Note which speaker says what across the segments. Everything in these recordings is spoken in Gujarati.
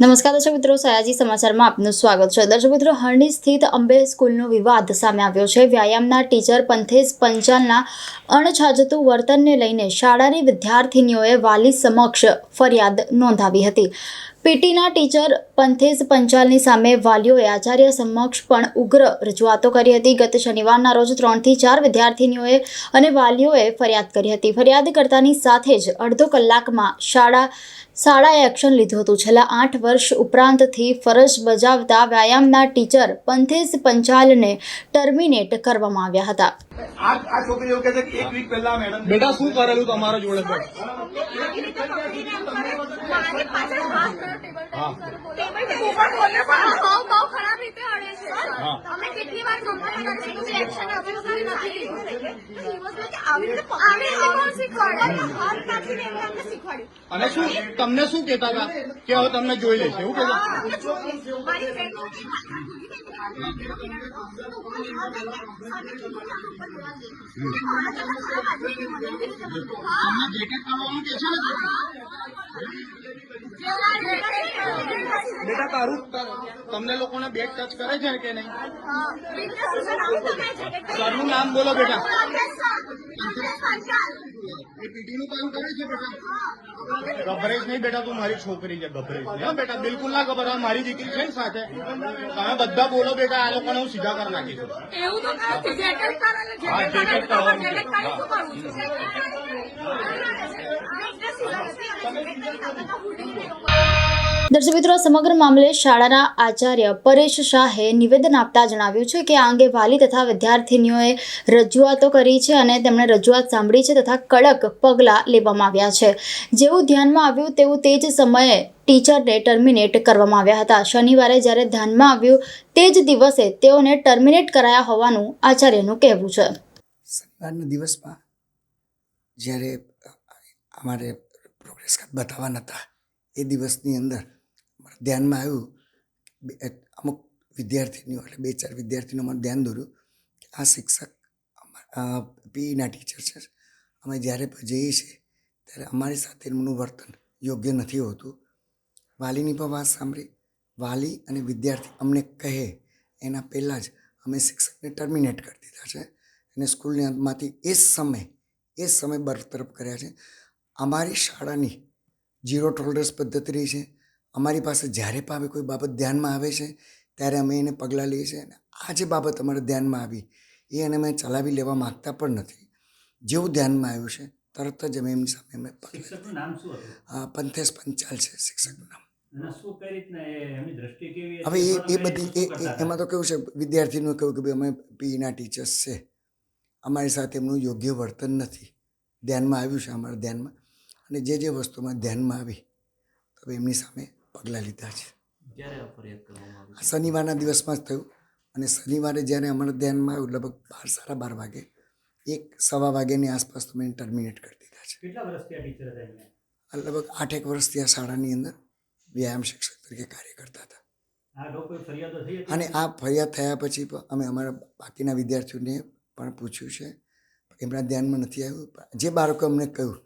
Speaker 1: નમસ્કાર દર્શક મિત્રો, સયાજી સમાચારમાં આપનું સ્વાગત છે. દર્શક મિત્રો, હરણી સ્થિત અંબે સ્કૂલનો વિવાદ સામે આવ્યો છે. વ્યાયામના ટીચર પંથેશ પંચાલના અણછાજતું વર્તનને લઈને શાળાની વિદ્યાર્થિનીઓએ વાલી સમક્ષ ફરિયાદ નોંધાવી હતી. પીટીના ટીચર પંથેશ પંચાલની સામે વાલીઓએ આચાર્ય સમક્ષ પણ ઉગ્ર રજૂઆતો કરી હતી. ગત શનિવારના રોજ ત્રણથી ચાર વિદ્યાર્થીનીઓએ અને વાલીઓએ ફરિયાદ કરી હતી. ફરિયાદ કરતાની સાથે જ અડધો કલાકમાં શાળા શાળાએ એક્શન લીધું હતું. છેલ્લા આઠ વર્ષ ઉપરાંતથી ફરજ બજાવતા વ્યાયામના ટીચર પંથેશ પંચાલને ટર્મિનેટ કરવામાં આવ્યા હતા.
Speaker 2: આ આ છોકરી એવું કહે છે કે એક વીક પહેલા મેડમ
Speaker 3: બેટા શું કરેલું તમારા જોડે?
Speaker 4: અમે કેટલી વાર કમ્પ્લેન કરી છે એક્શન નથી. આવી રીતે શીખવાડ્યું?
Speaker 3: અને શું તમને શું કહેતા હતા? કે હવે તમને જોઈ લેશે એવું કહેતા તમને જે જેકેટ કાઢવાનું કે છે ને? બેટા તારું તમને લોકોને બેગ ટચ કરે છે કે નહીં સરનું નામ બોલો બેટા એ પીટીનું કામ કરે છે બેટા ગભરેશ નહીં બેટા તું મારી છોકરી છે ગભરેશ નહીં બેટા બિલકુલ ના ગભરા મારી દીકરી છે ને સાથે તમે બધા બોલો બેટા આ લોકોને હું સીધા કરી નાખીશું
Speaker 4: એવું તો
Speaker 3: હા,
Speaker 4: જેકેટ
Speaker 1: દર્શક મિત્રો, સમગ્ર મામલે શાળાના આચાર્ય પરેશ શાહે નિવેદન આપતા જણાવ્યું છે કે આ અંગે વાલી તથા વિદ્યાર્થીનીઓએ રજૂઆતો કરી છે અને તેમણે રજૂઆત સાંભળી છે તથા કડક પગલાં લેવામાં આવ્યા છે. જેવું ધ્યાનમાં આવ્યું તેવું તે જ સમયે ટીચરને ટર્મિનેટ કરવામાં આવ્યા હતા. શનિવારે જ્યારે ધ્યાનમાં આવ્યું તે જ દિવસે તેઓને ટર્મિનેટ કરાયા હોવાનું આચાર્યનું કહેવું છે.
Speaker 5: શનિવારના દિવસમાં જ્યારે અમારે પ્રોગ્રેસ બતાવવાના હતા, એ દિવસની અંદર ધ્યાનમાં આવ્યું અમુક વિદ્યાર્થીનીઓ, એટલે બે, ચાર વિદ્યાર્થીઓ મને ધ્યાન દોર્યું કે આ શિક્ષક પીઈના ટીચર છે. અમે જ્યારે પણ જઈએ છીએ, ત્યારે અમારી સાથે એમનું વર્તન યોગ્ય નથી હોતું. વાલીની પણ વાત સાંભળી. વાલી અને વિદ્યાર્થી અમને કહે, એના પહેલાં જ અમે શિક્ષકને ટર્મિનેટ કરી દીધા છે અને સ્કૂલની અંતમાંથી એ સમય એ સમય બરતરફ કર્યા છે. અમારી શાળાની ઝીરો ટોલરન્સ પદ્ધતિ રહી છે. અમારી પાસે જ્યારે પણ આવી કોઈ બાબત ધ્યાનમાં આવે છે ત્યારે અમે એને પગલાં લઈએ છીએ અને આ જે બાબત અમારે ધ્યાનમાં આવી એ અને અમે ચલાવી લેવા માગતા પણ નથી. જેવું ધ્યાનમાં આવ્યું છે તરત જ અમે એમની સામે અમે
Speaker 6: શિક્ષકનું નામ શું હતું?
Speaker 5: પંથેશ પંચાલ છે શિક્ષકનું નામ. હવે એ એ બધી એમાં તો કેવું છે વિદ્યાર્થીનું કેવું કે ભાઈ અમે પીના ટીચર્સ છે. અમારી સાથે એમનું યોગ્ય વર્તન નથી. ધ્યાનમાં આવ્યું છે અમારા ધ્યાનમાં. અને જે જે વસ્તુમાં ધ્યાનમાં આવી તો એમની સામે પગલાં લીધા છે. શનિવારના દિવસમાં જ થયું. અને શનિવારે જ્યારે અમારા ધ્યાનમાં આવ્યું લગભગ બાર સાડા બાર વાગે એક સવા વાગ્યાની આસપાસ તો મેં ટર્મિનેટ કરી દીધા છે. લગભગ આઠેક વર્ષથી આ શાળાની અંદર વ્યાયામ શિક્ષક તરીકે કાર્ય કરતા હતા. અને આ ફરિયાદ થયા પછી પણ અમે અમારા બાકીના વિદ્યાર્થીઓને પણ પૂછ્યું છે. એમના ધ્યાનમાં નથી આવ્યું. પણ જે બાળકો અમને કહ્યું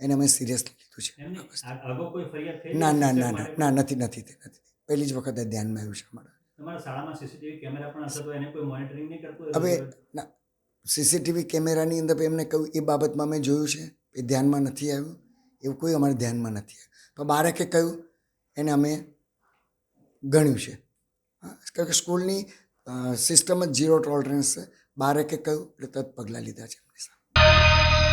Speaker 5: એને અમે સિરિયસલી લીધું છે. ના ના ના ના ના નથી નથી તે નથી. પહેલી જ વખત ધ્યાનમાં આવ્યું છે અમારા. હવે ના. સીસીટીવી કેમેરાની અંદર એમને કહ્યું એ બાબતમાં મેં જોયું છે. એ ધ્યાનમાં નથી આવ્યું. એવું કોઈ અમારે ધ્યાનમાં નથી આવ્યું. તો બાળકે કહ્યું એને અમે ગણ્યું છે. કારણ કે સ્કૂલની સિસ્ટમ જ ઝીરો ટોલરન્સ છે. બાળકે કહ્યું એટલે તરત પગલાં લીધા છે.